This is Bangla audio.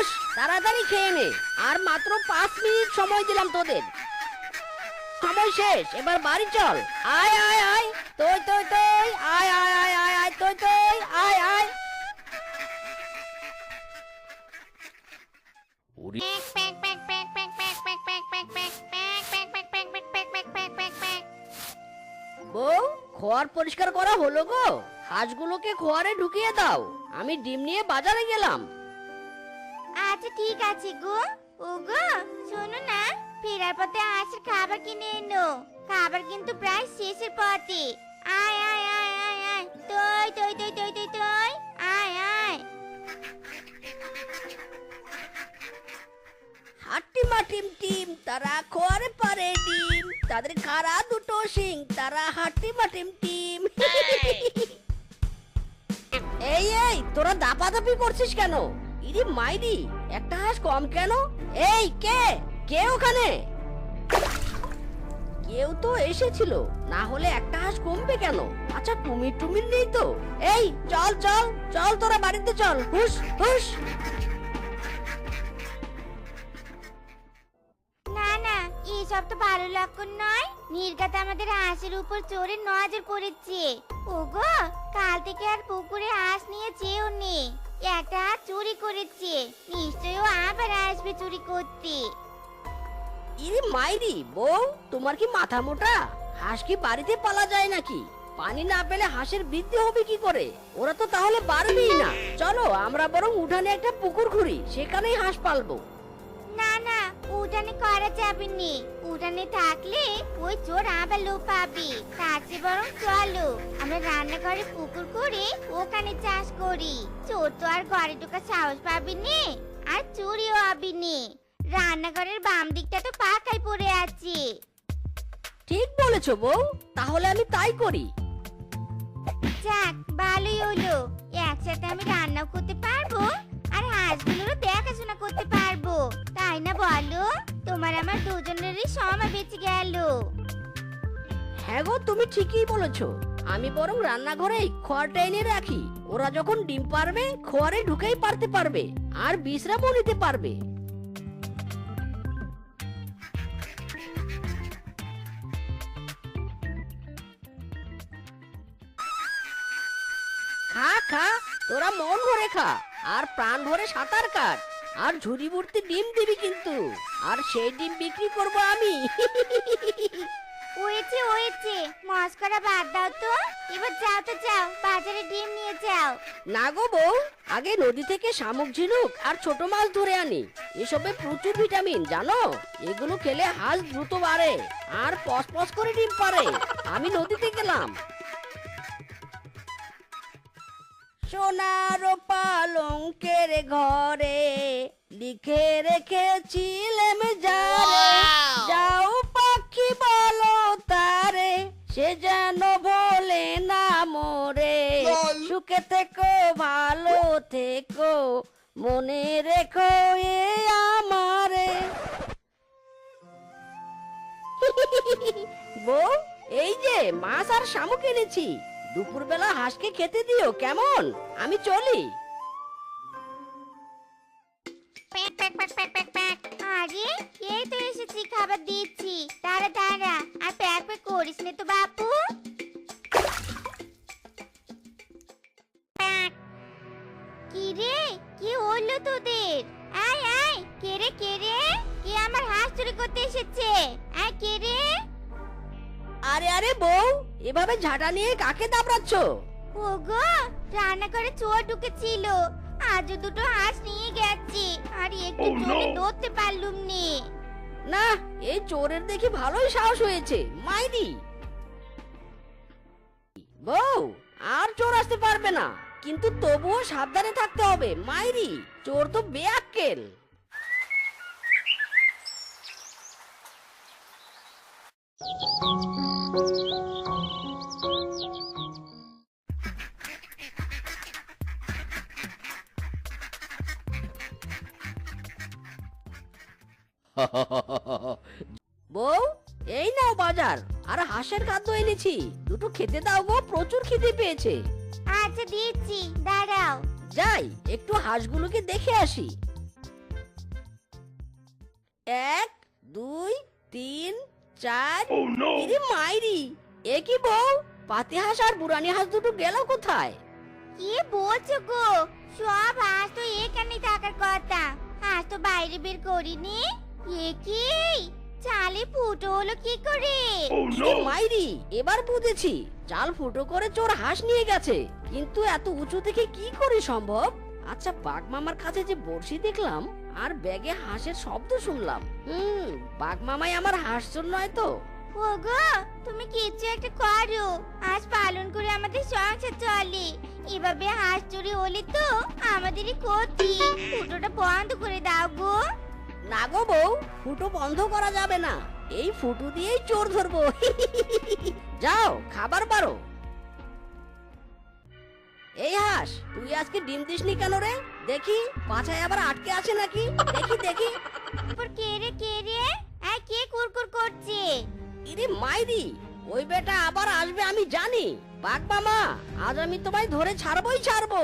হুস তাড়াতাড়ি খেয়ে নে। আর মাত্র পাঁচ মিনিট সময় দিলাম তোদের। সময় শেষ এবার বাড়ি চল। আয় আয় আয়। তুই তুই তুই আয় আয় আয় আয় আয় তুই তুই আয় আয়। বউ খোয়ার পরিষ্কার করা হলো গো। হাঁসগুলোকে খোয়ারে ঢুকিয়ে দাও। আমি ডিম নিয়ে বাজারে গেলাম। আচ্ছা ঠিক আছে গো। ও গো শোনো না ফেরার পথে হাঁসের খাবার কিনে এনো। খাবার কিন্তু প্রায় শেষের পথে। আয় আয় আয় আয় আয়। তুই তুই তুই তুই তুই তুই আয় আয়। হাট্টি মাটিম টিম তারা খোয়ারে পারে ডিম। তাদের খারা দুটো সিং তারা হাট্টি মাটিম টিম। এই এই তোরা দাপাদাপি করছিস কেন? ইরি মাইরি। কম কেন? এই, কে? কে ওখানে? কেউ তো এসেছিল, না হলে একটা হাঁস কমবে কেন? আচ্ছা কুমির টুমির নেই তো। এই, চল চল চল তোরা বাড়িতে চল। হুস হুস না না, এসব তো ভালো লক্ষণ নয়। নির্গাত আমাদের হাঁসের উপর চোরে নজর পড়েছে ওগো, কাল থেকে আর পুকুরে হাঁস নিয়ে যেও নে। একটা চুরি করেছে। নিশ্চয়ই ও আবার আসবে চুরি করতে। ইরে মাইরি, বউ, তোমার কি মাথা মোটা? হাঁস কি বাড়িতে পালা যায় নাকি? পানি না পেলে হাঁসের বৃদ্ধি হবে কি করে? ওরা তো তাহলে বাড়বেই না। চলো, আমরা বরং উঠানে একটা পুকুর খুঁড়ি সেখানেই হাঁস পালবো। না না উঠানে করা যাবে নি। উঠানে থাকলে ওই চোর আবার লোক পাবে। তার চেয়ে বরং চলো আমরা রান্নাঘরে পুকুর করে ওখানে চাষ করি। চোর তো আর ঘরে ঢোকার সাহস পাবি নি আর চুরিও হবি নি। রান্নাঘরের বাম দিকটা তো পাকাই পড়ে আছে। ঠিক বলেছ বউ তাহলে আমি তাই করি। যাক ভালোই হলো। একসাথে আমি রান্নাও করতে পারব আর হাঁসগুলোরও দেখাশোনা করতে পারব। তাই না বলো? তোমার আমার দুজনেরই সময় বেঁচে গেল। হ্যাঁ গো, তুমি ঠিকই বলেছ। আমি বরং রান্নাঘরেই খড়টা এনে রাখি। ওরা যখন ডিম পারবে, খোয়ারে ঢুকেই পারতে পারবে, আর বিশ্রামও নিতে পারবে। খা খা, তোরা মন ভরে খা, আর প্রাণ ভরে সাঁতার কাট। আর ঝুড়ি ভর্তি ডিম দিবি কিন্তু। আর সেই ডিম বিক্রি করব আমি। হয়েছে হয়েছে। মস্করা বাদ দাও তো। এবার যাও তো যাও বাজারে ডিম নিয়ে যাও। না গো বউ আগে নদী থেকে শামুক ঝিনুক আর ছোট মাছ ধরে আনি। এসবে প্রচুর ভিটামিন জানো? এগুলো খেলে হাঁস দ্রুত বাড়ে আর পস পস করে ডিম পারে আমি নদীতে গেলাম। সোনার পালঙ্কের ঘরে লিখে রেখেছিলাম যারে। যাও পাখি বলো তারে সে যেন বলে না মোরে। সুখে থেকো ভালো থেকো মনে রেখো এ আমারে। বউ এই যে মাছ আর শামুক এনেছি। দুপুরবেলা হাঁসকে খেতে দিও, কেমন? আমি চলি। খাবার দিচ্ছি। আর প্যাক প্যাক করিস তো বাপু। কি রে কি হলো তোদের? আয় আয় কে রে? কে আমার হাঁস চুরি করতে এসেছে? আয়, কে রে? আরে আরে বউ এভাবে ঝাঁটা নিয়ে কাকে দাবড়াচ্ছ? ওগো রান্না করে চোর ঢুকেছিল। আজ দুটো হাঁস নিয়ে গেছি আর একটু Oh, চোরে! ধরতে পারলুম নে। না এই চোরের দেখি ভালোই সাহস হয়েছে মাইরি। বউ আর চোর আসতে পারবে না কিন্তু তবুও সাবধানে থাকতে হবে মাইরি। চোর তো বেআক্কেল। বউ এই নাও বাজার। আর হাঁসের খাদ্য এনেছি। দুটো খেতে দাও গো প্রচুর খিদে পেয়েছে। আচ্ছা দিচ্ছি। দাঁড়াও। যাই একটু হাঁসগুলোকে দেখে আসি। এক দুই তিন চার। ইরে মাইরি এ কি বউ? পাতি হাঁস আর বুড়ানি হাঁস দুটো গেল কোথায়? কি বলছো গো? সব হাঁস তো এখানে থাকার কথা। হাঁস তো বাইরে বের করিনি। এ কি? চালে ফুটো হলো কি করে? ইরে মাইরি এবার বুঝেছি। চাল ফুটো করে চোর হাঁস নিয়ে গেছে। কিন্তু এত উঁচু থেকে কি করে সম্ভব? আচ্ছা বাঘ মামার কাছে যে বড়শি দেখলাম আর ব্যাগে হাঁসের শব্দ শুনলাম। হুম বাঘ মামাই আমার হাঁস চোর নয় তো? ওগো তুমি কিছু একটা করো। হাঁস পালন করে আমাদের সংসার চলে। এভাবে হাঁস চুরি হলে তো আমাদেরই ক্ষতি। ফুটোটা বন্ধ করে দাও গো। না গো বউ ফুটো বন্ধ করা যাবে না। এই ফুটো দিয়েই চোর ধরবো। যাও খাবার পারো। এই হাঁস তুই আজকে ডিম দিসনি কেন রে? দেখি পাছায় আবার আটকে আছে নাকি? দেখি দেখি। পর কে রে কে রে? এই কে কুরকুর করছে? ইরে মাইরি ওই বেটা আবার আসবে আমি জানি। বাঘ মামা আজ আমি তোমায় ধরে ছাড়বই ছাড়বো।